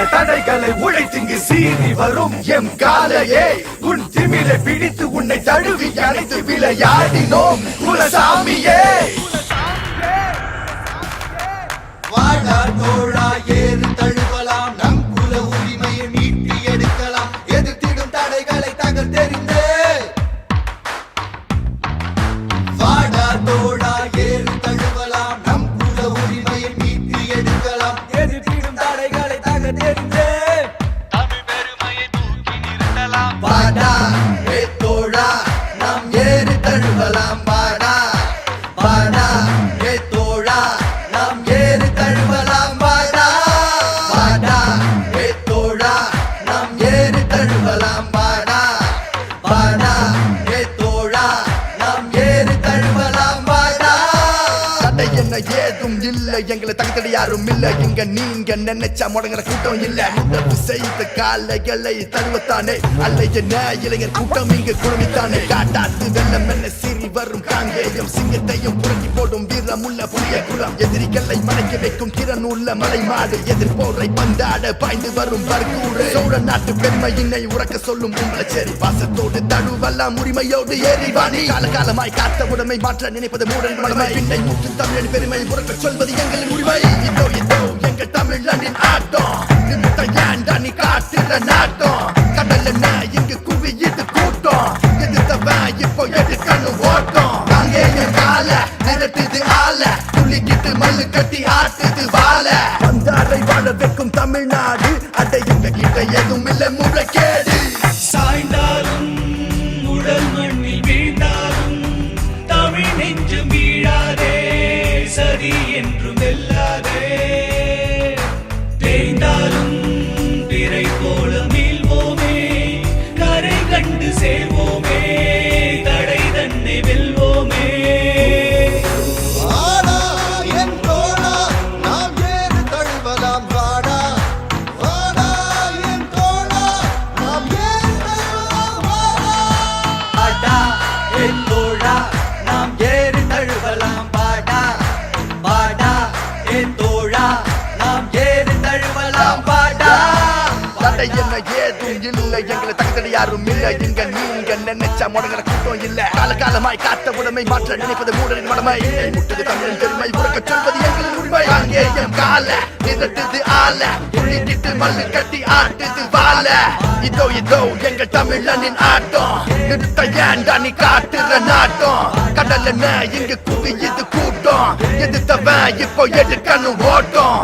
பல தடைகளை உழைத்திங்கு சீறி வரும் எம் காலையே உன் திமிலை பிடித்து உன்னை தழுவி அணைத்து விளையாடினோம் குலசாமியே. இல்ல எங்களை தகுத்தடி யாரும் இல்ல. இங்க நீங்க நினைச்சா முடங்குற கூட்டம் இல்ல. உணவு செய்த காலைகளை தழுவத்தானே. அல்ல என்ன இளைஞர் கூட்டம் இங்க குழுமித்தானே. காட்டாத்து வெள்ளம் என்ன சிறி வரும் காங்கேயம் சிங்கத்தையும் புரட்டி உள்ள புதிய குளம். எதிரிகளை மடக்கி வைக்கும் திறன் உள்ள மலை மாடு எதிர்போரை பந்தாட பாய்ந்து வரும் பர்கூடு சோழ நாட்டு பெருமையினை உறக்க சொல்லும் உங்களை சரி பாசத்தோடு தழுவெல்லாம் உரிமையோடு ஏறிவாணி காலகாலமாய் காத்த உடமை மாற்ற நினைப்பது மூடன் மடமை பின்னை மூட்டு தமிழ் பெருமை உறக்க சொல்வது எங்களின் உரிமை. இதோ இதோ எங்கள் தமிழனின் ஆட்டம். நிமித்த ஏண்டா நீ காட்டுற நாட்டம்? கடல் என்ன? இங்கு குவியுது கூட்டம். எதிர்த்தவன் இப்போ எடுக்கணும் ஓட்டம். அங்கே என் கால நிரட்டுது ஆல துளிக்கிட்டு மல்லு கட்டி ஆட்டுது வாழ. வந்தாரை வாழ வைக்கும் தமிழ்நாடு அடை எங்க கிட்ட எதுவும் இல்லை முறைகேடு தடை என்ன ஏதும் இல்லை. எங்களை தகுந்தடி யாரும் இல்லை. இங்க நீங்க நினைச்சா முடங்குற கூட்டம் இல்ல. காலகாலமாய் காத்த உடமை மாற்ற நினைப்பது மூடரின் மடமை. முட்டது தமிழின் பெருமை. உறக்க சொல்வது எங்களின் உண்மை. அங்கே என் கால நிரட்டுது ஆல. புள்ளிட்டு மல்லு கட்டி ஆட்டுது வாழ இதோ இதோ எங்கள் தமிழனின் ஆட்டம். நிறுத்த ஏண்டா நீ காட்டுற நாட்டம்? கடல் என்ன? இங்கு குவியுது கூட்டம். எதிர்த்தவன் இப்போ எடுக்கணும் ஓட்டம்.